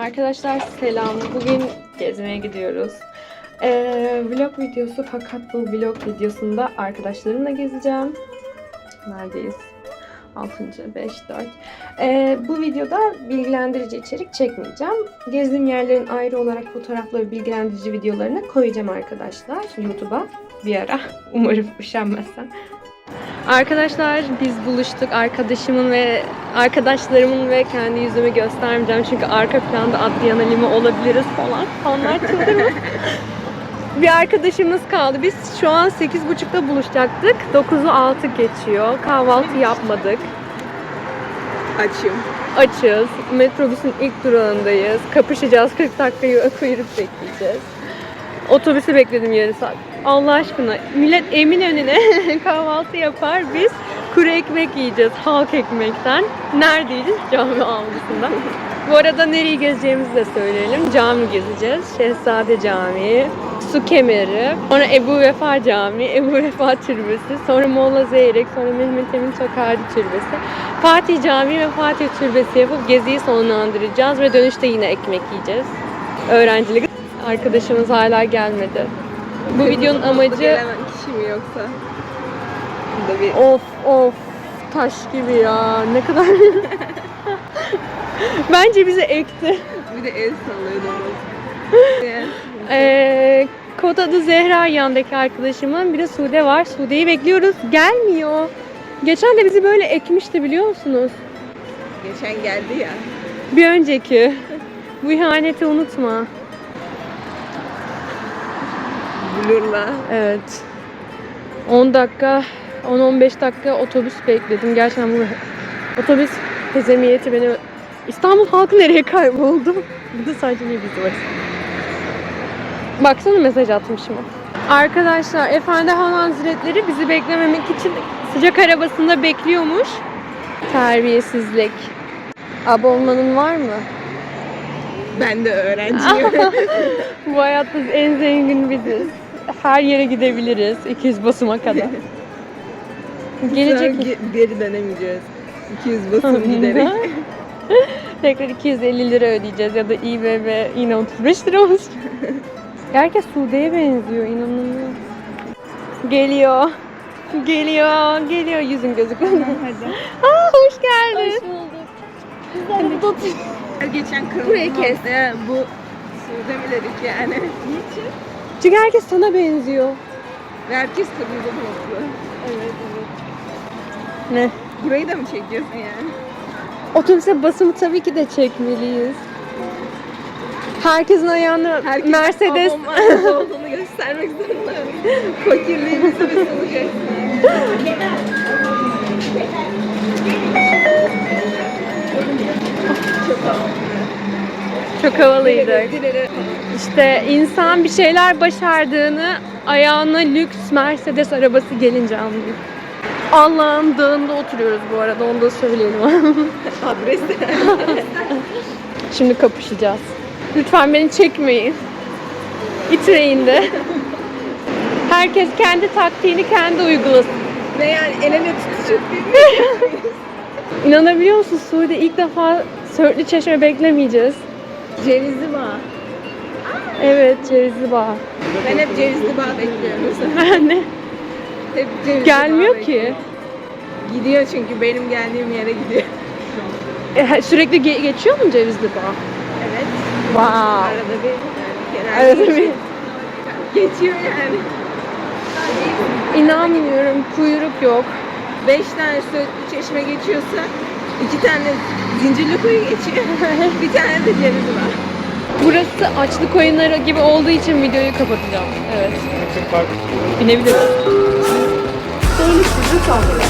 Arkadaşlar selam. Bugün gezmeye gidiyoruz. Ee, vlog videosu fakat bu vlog videosunda arkadaşlarımla gezeceğim. Neredeyiz? 6. 5, 4. Ee, bu videoda bilgilendirici içerik çekmeyeceğim. Gezdiğim yerlerin ayrı olarak fotoğrafları bilgilendirici videolarını koyacağım arkadaşlar YouTube'a bir ara. Umarım üşenmezsem. Arkadaşlar biz buluştuk. Arkadaşımın ve arkadaşlarımın ve kendi yüzümü göstermeyeceğim. Çünkü arka planda Adriana Lima olabiliriz falan. Fanlar çıldırmış. Bir arkadaşımız kaldı. Biz şu an 8.30'da buluşacaktık. 9'u 6 geçiyor. Kahvaltı yapmadık. Açım. Açız. Metrobüsün ilk durağındayız. Kapışacağız. 40 dakikayı kuyruk bekleyeceğiz. Otobüsü bekledim yarım saat. Allah aşkına millet emin önüne kahvaltı yapar. Biz kuru ekmek yiyeceğiz halk ekmekten. Neredeyiz? Cami avlusunda. Bu arada nereyi gezeceğimizi de söyleyelim. Cami gezeceğiz. Şehzade Camii, Su Kemeri, sonra Ebu Vefa Camii, Ebu Vefa Türbesi, sonra Molla Zeyrek, sonra Mehmet Emin Tokadi Türbesi. Fatih Camii ve Fatih Türbesi yapıp geziyi sonlandıracağız ve dönüşte yine ekmek yiyeceğiz. Öğrencilik. Arkadaşımız hala gelmedi. Bu videonun amacı Gelen kişi mi yoksa? Burada bir of of taş gibi ya ne kadar Bence bizi ekti. bir de el sallıyordum. Yani Ee, kod adı Zehra yandaki arkadaşımın. Bir de Sude var. Sude'yi bekliyoruz. Gelmiyor. Geçen de bizi böyle ekmişti biliyor musunuz? Geçen geldi ya. Bir önceki. Bu ihaneti unutma. Blur'la. Evet. 10 dakika, 10-15 dakika otobüs bekledim. Gerçekten bu otobüs hezemiyeti beni... İstanbul halkı nereye kayboldu? Burada sadece niye biz varız? Baksana mesaj atmışım. Arkadaşlar Efendi Han Hazretleri bizi beklememek için sıcak arabasında bekliyormuş. Terbiyesizlik. Abi olmanın var mı? Ben de öğrenciyim. Bu hayatta en zengin biziz. Her yere gidebiliriz 200 basıma kadar. Gelecek ge- geri dönemeyeceğiz. 200 basım giderek. Tekrar 250 lira ödeyeceğiz ya da İBB yine 35 lira olacak. Herkes Sude'ye benziyor inanılmaz. Geliyor. Geliyor, geliyor yüzün gözüküyor. Hadi. Aa hoş geldin. Her geçen kırmızı Burayı kes. Ya, bu Sude mi dedik yani? Niçin? Çünkü herkes sana benziyor. Ve herkes kırmızı montlu. Evet evet. Ne? Burayı da mı çekiyorsun yani? Otobüse basımı tabii ki de çekmeliyiz. Herkesin ayağına Herkes Mercedes olduğunu göstermek zorunda. Fakirliğimizi mi sunacaksın? çok havalıydık. Dileri- İşte insan bir şeyler başardığını ayağına lüks Mercedes arabası gelince anlıyor. Allah'ın dağında oturuyoruz bu arada onu da söyleyelim. Adres Şimdi kapışacağız. Lütfen beni çekmeyin. İtreyin de. Herkes kendi taktiğini kendi uygulasın. Ve yani el ele tutuşup birbirine İnanabiliyor musun Suudi ilk defa Söğütlü Çeşme beklemeyeceğiz. Cevizli bağ. Evet Cevizli Bağ. Ben hep cevizli bağ bekliyorum. Ben de. Hep cevizli Gelmiyor bağ ki. bekliyorum. Gidiyor çünkü benim geldiğim yere gidiyor. E, sürekli ge- geçiyor mu Cevizli Bağ? Evet. Wow. Arada bir yani genelde Arada bir geçiyor yani. İnanmıyorum kuyruk yok. Beş tane söğütlü çeşme geçiyorsa iki tane zincirli kuyu geçiyor. bir tane de cevizi var. Burası açlık oyunları gibi olduğu için videoyu kapatacağım. Evet. Binebiliriz. Böyle sizi sallıyor.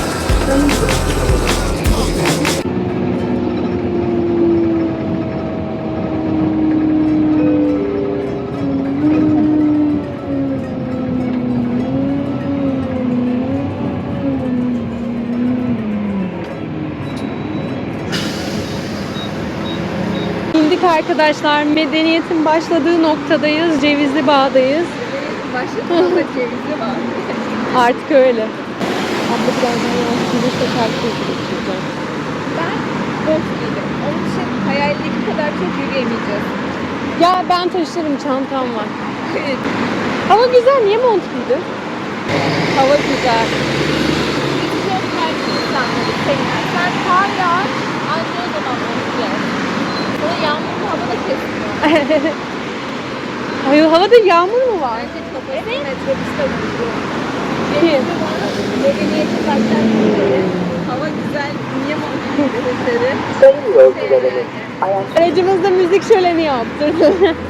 Arkadaşlar. Medeniyetin başladığı noktadayız. Cevizli Bağ'dayız. Başladı da cevizli bağ. Artık öyle. Abla birazdan yavaş yürüyüşle şarkı geçireceğim. Ben bot giydim. Onun için hayaldeki kadar çok yürüyemeyeceğiz. Ya ben taşırım çantam var. Evet. Hava güzel niye mont giydin? Hava güzel. Biz çok farklı insanlarız. Sen, sen Ay, havada yağmur mu var? Metrobüste? Medeniyeti baştan beri hava güzel, niye montu dedi. Sayın yolcularımız, ayaç Aracımızda müzik şöleni yaptırdı.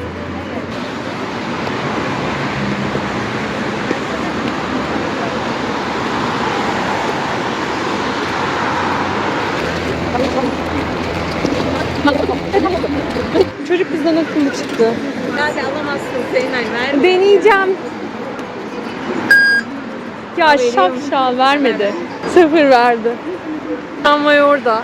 çıktı. Nerede alamazsın Zeynel ver. Deneyeceğim. Ya şapşal vermedi. Sıfır verdi. Tramvay orada.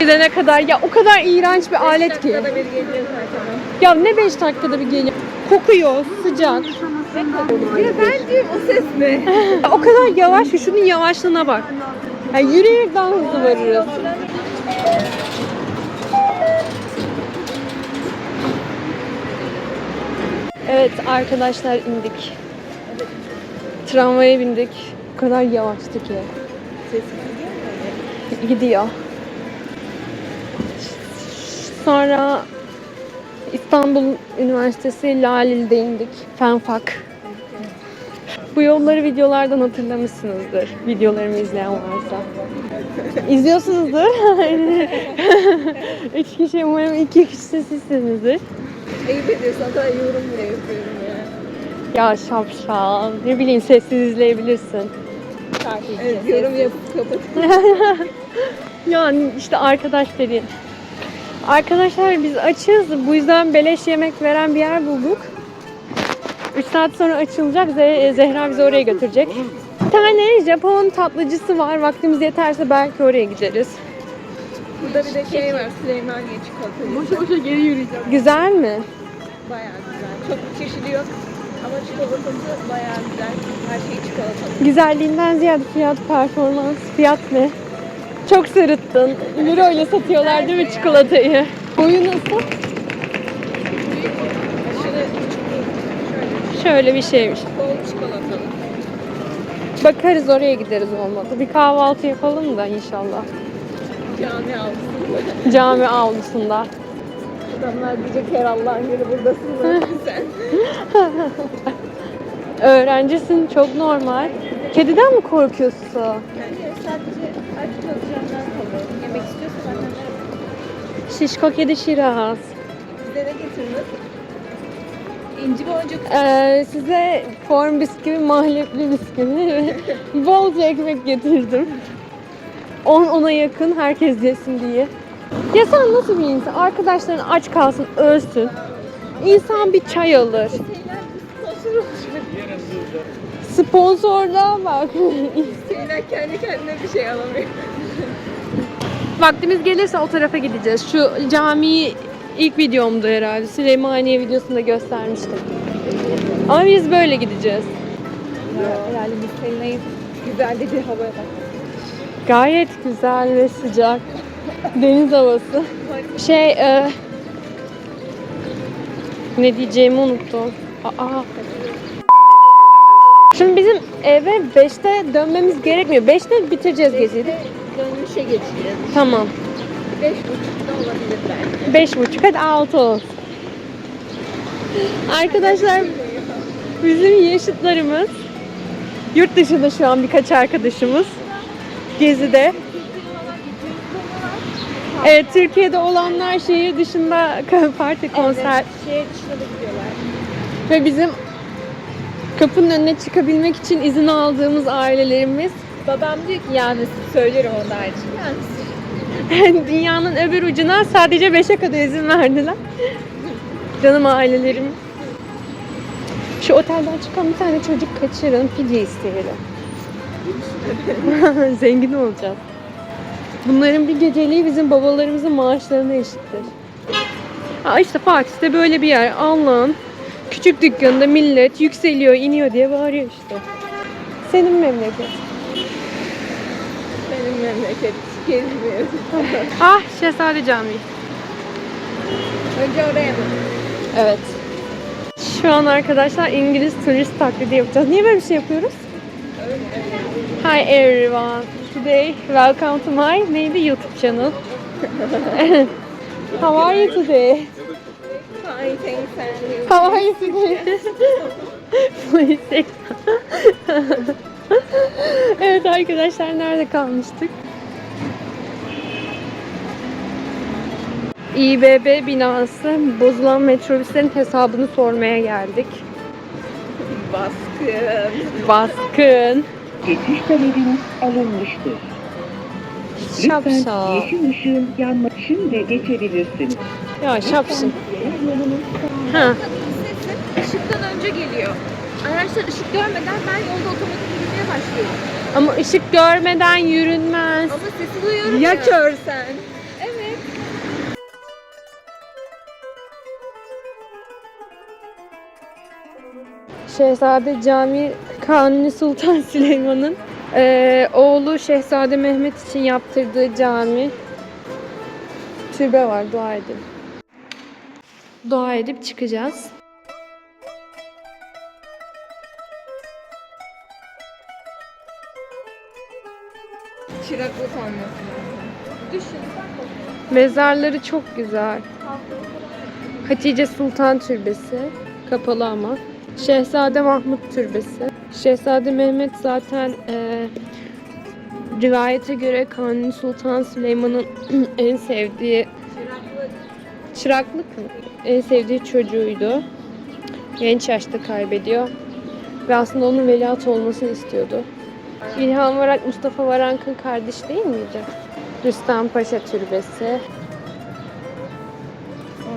Gidene kadar ya o kadar iğrenç bir alet ki. Dakikada bir geliyor zaten. Ya ne 5 dakikada bir geliyor. Kokuyor, sıcak. Ya bence o ses ne? O kadar yavaş ki şunun yavaşlığına bak. Ya yürüyerek daha hızlı varırız. Evet arkadaşlar indik. Tramvaya bindik. O kadar yavaştı ki. Ses gidiyor mu? Gidiyor. Sonra İstanbul Üniversitesi Laleli'de indik. Fenfak. Bu yolları videolardan hatırlamışsınızdır. Videolarımı izleyen varsa. İzliyorsunuzdur. Üç kişi umarım iki kişi sizsinizdir. Ayıp ediyorsun. Kadar yorum bile yapıyorum ya. Ya şapşal. Ne bileyim sessiz izleyebilirsin. Evet, yorum yapıp kapat. Yani işte arkadaş dedi. Arkadaşlar biz açız. Bu yüzden beleş yemek veren bir yer bulduk. 3 saat sonra açılacak. Ze- Zehra bizi oraya götürecek. Bir tane Japon tatlıcısı var. Vaktimiz yeterse belki oraya gideriz. Burada bir de şey var. Süleymaniye çikolatası. Boşa boşa geri yürüyeceğim. Güzel mi? Bayağı güzel. Çok çeşidi yok. Ama çikolatası bayağı güzel. Her şey çikolatalı. Güzelliğinden ziyade fiyat performans. Fiyat ne? Çok sırıttın. Euro ile satıyorlar değil mi çikolatayı? Boyu nasıl? Aşırı küçük değil. Şöyle bir şeymiş. bol çikolatalı. Bakarız oraya gideriz olmadı. Bir kahvaltı yapalım da inşallah. Cami avlusu. Cami avlusunda. Adamlar diyecek her Allah'ın günü buradasın mı sen? Öğrencisin çok normal. Kediden mi korkuyorsun? Bence sadece aç kalacağından kalıyor. Yemek istiyorsan zaten Şişko kedi şiraz. bize ne getirdin? İnci boncuk. Ee, size form bisküvi, mahlepli bisküvi ve bolca ekmek getirdim. 10 ona yakın herkes yesin diye. Ya sen nasıl bir insan? Arkadaşların aç kalsın, ölsün. İnsan bir çay alır. Sponsorluğa bak. Şeyler kendi kendine bir şey alamıyor. Vaktimiz gelirse o tarafa gideceğiz. Şu camiyi ilk videomdu herhalde. Süleymaniye videosunda göstermiştim. Ama biz böyle gideceğiz. Herhalde biz Selina'yı güzel bir havaya bak. Gayet güzel ve sıcak. Deniz havası. Şey, e, ne diyeceğimi unuttum. Aa. Şimdi bizim eve 5'te dönmemiz gerekmiyor. 5'te bitireceğiz geziyi. değil mi? Dönüşe geçeceğiz. Tamam. Beş buçukta olabilir belki. Beş buçuk hadi altı olsun. Arkadaşlar bizim yaşıtlarımız yurt dışında şu an birkaç arkadaşımız gezide. Evet Türkiye'de olanlar şehir dışında parti konser Şehir dışına da gidiyorlar. ve bizim kapının önüne çıkabilmek için izin aldığımız ailelerimiz Babam diyor ki yani söylerim onun için. Yani dünyanın öbür ucuna sadece 5'e kadar izin verdiler. Canım ailelerim. Şu otelden çıkan bir tane çocuk kaçırın, fidye isteyelim. Zengin olacağız. Bunların bir geceliği bizim babalarımızın maaşlarına eşittir. Ha işte Fatih'te böyle bir yer. Allah'ın küçük dükkanında millet yükseliyor, iniyor diye bağırıyor işte. Senin memleket. benim memleket gezmiyor. Ah Şehzade Camii. Önce oraya mı? Evet. Şu an arkadaşlar İngiliz turist taklidi yapacağız. Niye böyle bir şey yapıyoruz? Hi everyone. Today, welcome to my neydi YouTube channel. How are you today? Fine, thanks and you. How are you today? Please evet arkadaşlar nerede kalmıştık? İBB binası bozulan metrobüslerin hesabını sormaya geldik. Baskın. Baskın. Geçiş talebiniz alınmıştır. Lütfen Şapşal. yeşil ışığın yanmasın ve geçebilirsiniz. Ya şapşal. Yolunuz Ha. Sesi ışıktan önce geliyor. Araçlar ışık görmeden ben yolda otomatik yürümeye başlıyorum. Ama ışık görmeden yürünmez. Ama sesi duyuyorum Ya ya. körsen? Evet. Şehzade Camii Kanuni Sultan Süleyman'ın eee, oğlu Şehzade Mehmet için yaptırdığı cami. Türbe var dua edin. Dua edip çıkacağız. Çıraklık olması. Düşün. Mezarları çok güzel. Hatice Sultan Türbesi. Kapalı ama. Şehzade Mahmut Türbesi. Şehzade Mehmet zaten eee, rivayete göre Kanuni Sultan Süleyman'ın en sevdiği Çıraklık. En sevdiği çocuğuydu. Genç yaşta kaybediyor. Ve aslında onun veliaht olmasını istiyordu. İlhan Varak Mustafa Varank'ın kardeş değil miydi? Rüstem Paşa Türbesi.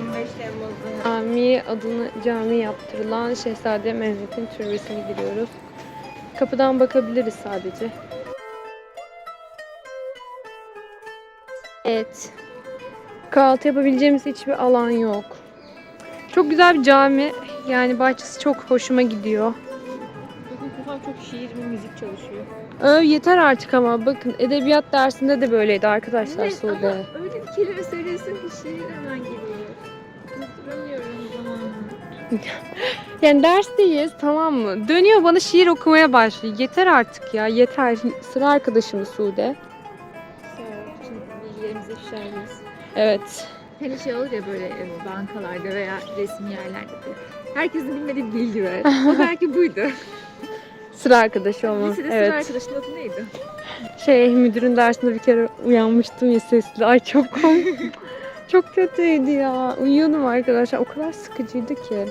15 Temmuz'da. Ami adını cami yaptırılan Şehzade Mehmet'in türbesine giriyoruz. Kapıdan bakabiliriz sadece. Evet. Kahvaltı yapabileceğimiz hiçbir alan yok. Çok güzel bir cami. Yani bahçesi çok hoşuma gidiyor. Kafam çok şiir ve müzik çalışıyor. Öv yeter artık ama bakın edebiyat dersinde de böyleydi arkadaşlar Evet, Sude. ama öyle bir kelime söylüyorsun ki şiir hemen geliyor. Yani dersteyiz tamam mı? Dönüyor bana şiir okumaya başlıyor. Yeter artık ya yeter. Sıra arkadaşım Sude. Bilgilerimizi ifşa ediyoruz. Evet. Hani şey olur ya böyle e, bankalarda veya resmi yerlerde. Herkesin bilmediği bilgi var. O belki buydu. Sıra arkadaşı olmam. Lisede Evet. sıra arkadaşın adı neydi? Şey müdürün dersinde bir kere uyanmıştım ya sesli. Ay çok komik. çok kötüydü ya. Uyuyordum arkadaşlar. O kadar sıkıcıydı ki.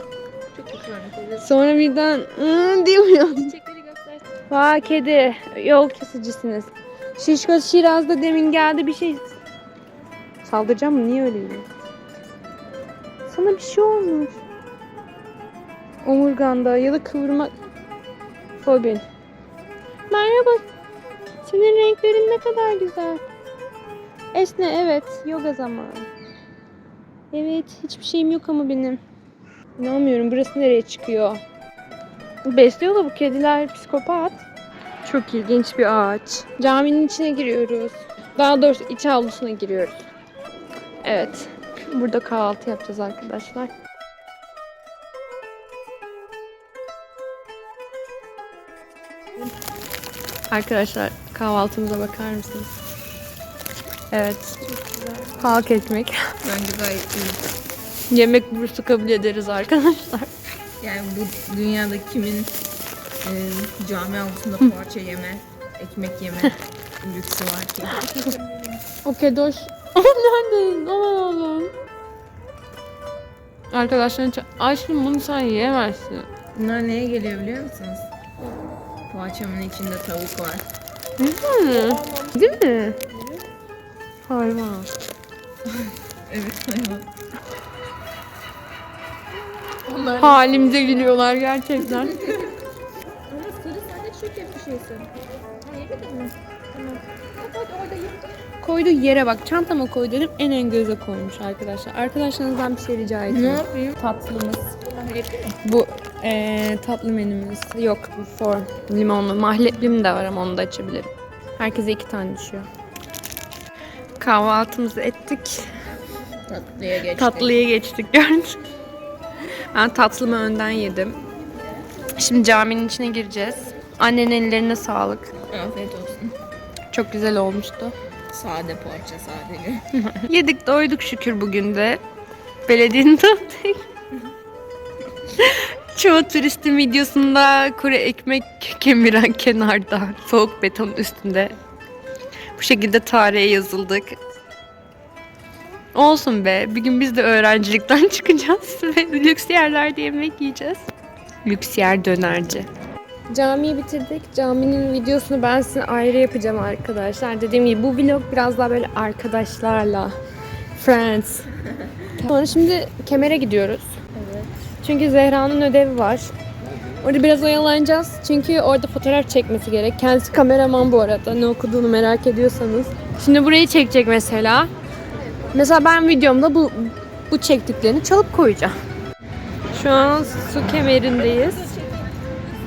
Çok kötü. Sonra birden ıı diye uyandım. Çiçekleri kedi. Yol kesicisiniz. Şişko Şiraz'da demin geldi bir şey. Saldıracağım mı? Niye öyle yiyor? Sana bir şey olmuş. Omurganda ya da kıvırma fobin. Merhaba. Senin renklerin ne kadar güzel. Esne evet. Yoga zamanı. Evet. Hiçbir şeyim yok ama benim. İnanmıyorum. Burası nereye çıkıyor? Besliyor da bu kediler psikopat. Çok ilginç bir ağaç. Caminin içine giriyoruz. Daha doğrusu iç avlusuna giriyoruz. Evet. Burada kahvaltı yapacağız arkadaşlar. Arkadaşlar kahvaltımıza bakar mısınız? Evet. Halk ekmek. Bence gayet iyi. Yemek bursu kabul ederiz arkadaşlar. Yani bu dünyada kimin e, cami avlusunda poğaça yeme, ekmek yeme lüksü var ki. O kedoş. Neredeyiz? Aman Allah'ım. Arkadaşlar ça- aşkım bunu sen yiyemezsin. Bunlar neye geliyor biliyor musunuz? Poğaçamın içinde tavuk var. Değil mi? Değil mi? Hayvan. Evet hayvan. Onlar Halimize gülüyorlar gerçekten. Ama sarı sen de çok şeysin. Ha yemedin mi? Tamam. Koyduğu yere bak. Çantama koy dedim en en göze koymuş arkadaşlar. Arkadaşlarınızdan bir şey rica Ne ediyorum. yapayım? Tatlımız. Mi? Bu eee, tatlı menümüz. Yok bu for limonlu. Mahleplim de var ama onu da açabilirim. Herkese iki tane düşüyor. Kahvaltımızı ettik. Tatlıya geçtik. Tatlıya geçtik gördün. Ben tatlımı önden yedim. Şimdi caminin içine gireceğiz. Annenin ellerine sağlık. Afiyet olsun. Çok güzel olmuştu. Sade poğaça sadece. Yedik doyduk şükür bugün de. Belediyenin tanıttığı. Çoğu turistin videosunda kuru ekmek kemiren kenarda, soğuk beton üstünde. Bu şekilde tarihe yazıldık. Olsun be, bir gün biz de öğrencilikten çıkacağız ve lüks yerlerde yemek yiyeceğiz. Lüks yer dönerci. Camiyi bitirdik. Caminin videosunu ben size ayrı yapacağım arkadaşlar. Dediğim gibi bu vlog biraz daha böyle arkadaşlarla. Friends. Sonra şimdi Kemer'e gidiyoruz. Evet. Çünkü Zehra'nın ödevi var. Orada biraz oyalanacağız. Çünkü orada fotoğraf çekmesi gerek. Kendisi kameraman bu arada. Ne okuduğunu merak ediyorsanız. Şimdi burayı çekecek mesela. Mesela ben videomda bu bu çektiklerini çalıp koyacağım. Şu an su kemerindeyiz.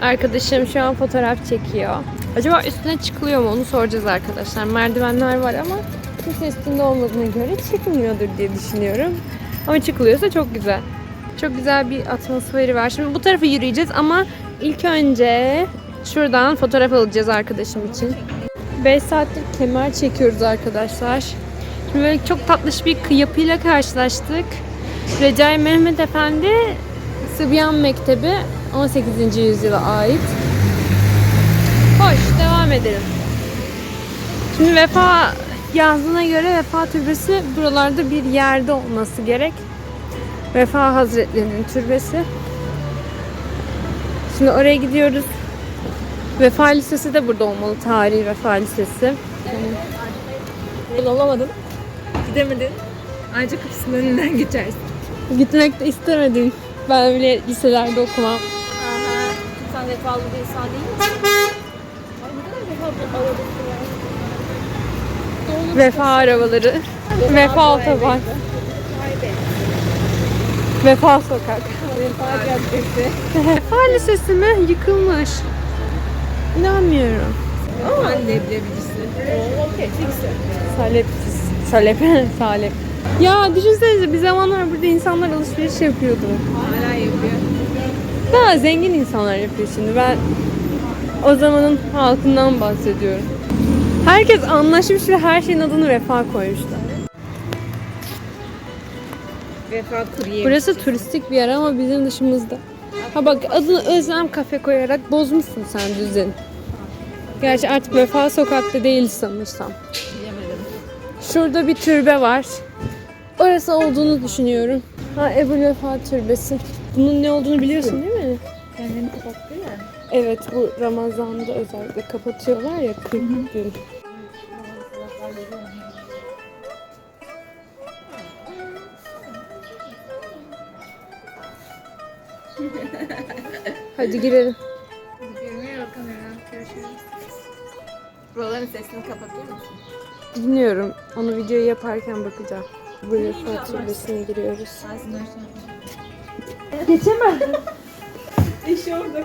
Arkadaşım şu an fotoğraf çekiyor. Acaba üstüne çıkılıyor mu onu soracağız arkadaşlar. Merdivenler var ama kimse üstünde olmadığına göre çıkılmıyordur diye düşünüyorum. Ama çıkılıyorsa çok güzel. Çok güzel bir atmosferi var. Şimdi bu tarafa yürüyeceğiz ama ilk önce şuradan fotoğraf alacağız arkadaşım için. 5 saattir kemer çekiyoruz arkadaşlar. Şimdi böyle çok tatlış bir yapıyla karşılaştık. Recai Mehmet Efendi Sıbyan Mektebi 18. yüzyıla ait. Hoş devam edelim. Şimdi Vefa yazdığına göre Vefa Türbesi buralarda bir yerde olması gerek. Vefa Hazretleri'nin türbesi. Şimdi oraya gidiyoruz. Vefa Lisesi de burada olmalı. Tarihi Vefa Lisesi. Yol alamadın. Gidemedin. Ancak kapısının önünden geçersin. Gitmek de istemedim. Ben bile liselerde okumam. Aha. Sen vefalı bir insan değil misin? Vefa arabaları. Vefa otoban. Vefa sokak. Vefa caddesi. Vefa Lisesi mi? Yıkılmış. İnanmıyorum. Ama anne bilebilirsin. Okey. Salep. Salep. Salep. Ya düşünsenize bir zamanlar burada insanlar alışveriş yapıyordu. Hala yapıyor. Daha zengin insanlar yapıyor şimdi. Ben o zamanın halkından bahsediyorum. Herkes anlaşmış ve her şeyin adını Vefa koymuşlar. Vefa kurye. Burası turistik bir yer ama bizim dışımızda. Ha bak adını Özlem Kafe koyarak bozmuşsun sen düzeni. Gerçi artık Vefa Sokak'ta değil sanırsam. Bilemedim. Şurada bir türbe var. Orası olduğunu düşünüyorum. Ha Ebu Vefa Türbesi. Bunun ne olduğunu biliyorsun değil mi? Kendini kapattı ya. Evet bu Ramazan'da özellikle kapatıyorlar ya 40 gün. Hadi girelim. Görünüyor kamera. Görüşürüz. Buraların sesini kapatıyor musun? Dinliyorum. Onu videoyu yaparken bakacağım. Bu Vefa Türbesi'ne giriyoruz. Ağzını. Geçemedim. İşi orada.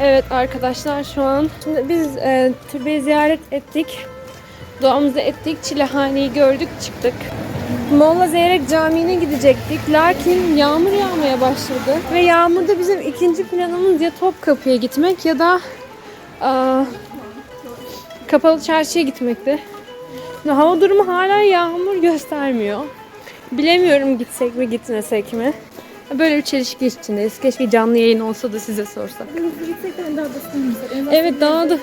Evet arkadaşlar şu an şimdi biz e, türbeyi ziyaret ettik. Duamızı ettik. Çilehaneyi gördük çıktık. Molla Zeyrek Camii'ne gidecektik. Lakin yağmur yağmaya başladı. Ve yağmurda bizim ikinci planımız ya Topkapı'ya gitmek ya da aa, Kapalı Çarşı'ya gitmekti. Şimdi hava durumu hala yağmur göstermiyor. Bilemiyorum gitsek mi gitmesek mi. Böyle bir çelişki içindeyiz. Keşke canlı yayın olsa da size sorsak. Hızlı gitsek de daha basın. Evet daha da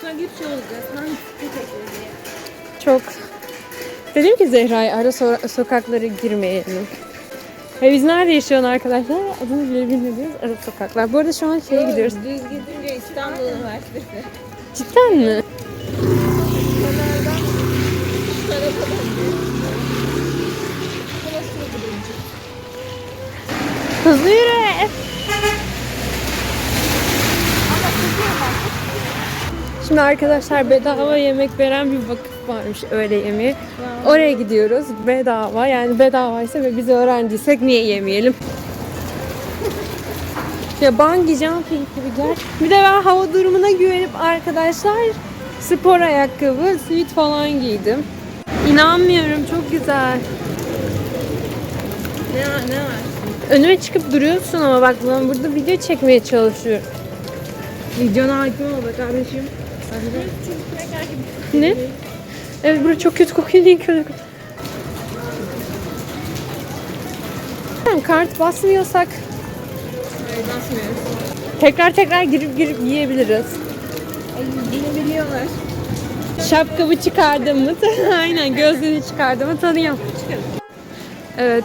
Sonra gidip şey olacağız. Ben ederim. Çok... Dedim ki Zehra'ya ara so- sokaklara girmeyelim. Ve biz nerede yaşıyorsun arkadaşlar? Adını bile bilmediğimiz ara sokaklar. Bu arada şu an şeye gidiyoruz. Düz gidince İstanbul Üniversitesi. Cidden mi? Hızlı yürü. Şimdi arkadaşlar bedava yemek veren bir vakıf varmış öğle yemeği. Oraya gidiyoruz. Bedava yani bedavaysa ve biz öğrenciysek niye yemeyelim? Ya bungee jumping gibi gel. Bir de ben hava durumuna güvenip arkadaşlar spor ayakkabı, sweat falan giydim. İnanmıyorum çok güzel. Ne var ne var? Önüme çıkıp duruyorsun ama bak ben burada video çekmeye çalışıyorum. Videona hakim ol be kardeşim. Ne? Evet burası çok kötü kokuyor değil kötü. Tamam, Kart basmıyorsak basmıyoruz. tekrar tekrar girip girip yiyebiliriz. Ay yine biliyorlar. Şapkamı çıkardım mı? Aynen gözlüğünü çıkardım mı tanıyorum. Evet.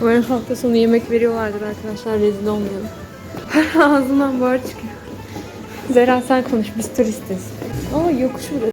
Umarım hafta sonu yemek veriyorlardır arkadaşlar rezil olmayalım. Ağzından buhar çıkıyor. Zera sen konuş biz turistiz. Ama yokuş burası.